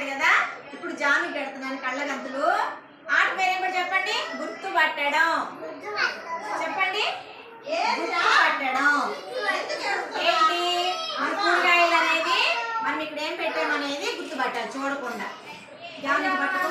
చెప్పాడు కదా? ఇప్పుడు జామి పెడుతున్నాను కళ్ళగంతులు. ఆట పేరు చెప్పండి? గుర్తు పట్టడం చెప్పండి. గుర్తు పట్టడం ఏంటి? మన కూరగాయలు అనేది మనం ఇక్కడ ఏం పెట్టామనేది గుర్తుపట్టాలి చూడకుండా. జామి పట్టుకో.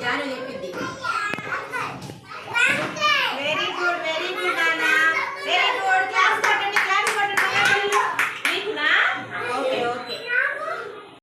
organic liquid